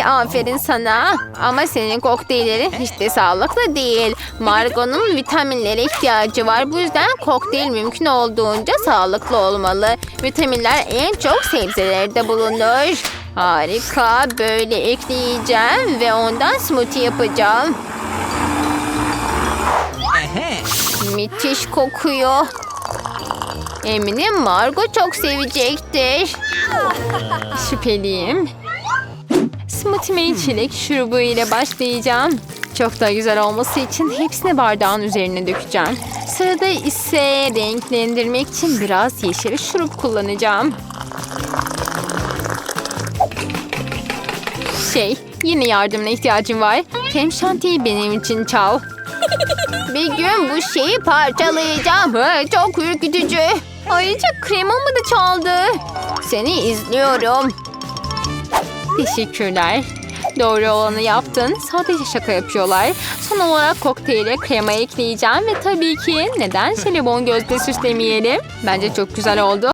Hey aferin sana. Ama senin kokteyllerin hiç de sağlıklı değil. Margot'un vitaminlere ihtiyacı var. Bu yüzden kokteyl mümkün olduğunca sağlıklı olmalı. Vitaminler en çok sebzelerde bulunur. Harika. Böyle ekleyeceğim ve ondan smoothie yapacağım. Müthiş kokuyor. Eminim Margot çok sevecektir. Şüpheliyim. Smoothie'me çilek şurubu ile başlayacağım. Çok da güzel olması için hepsini bardağın üzerine dökeceğim. Sırada ise renklendirmek için biraz yeşil şurup kullanacağım. Şey, yine yardımına ihtiyacım var. Krem şantiyi benim için çal. Bir gün bu şeyi parçalayacağım. Çok ürkütücü. Ayrıca kremamı da çaldı. Seni izliyorum. Teşekkürler. Doğru olanı yaptın. Sadece şaka yapıyorlar. Son olarak kokteyle krema ekleyeceğim ve tabii ki neden jelibon gözde süslemeyelim? Bence çok güzel oldu.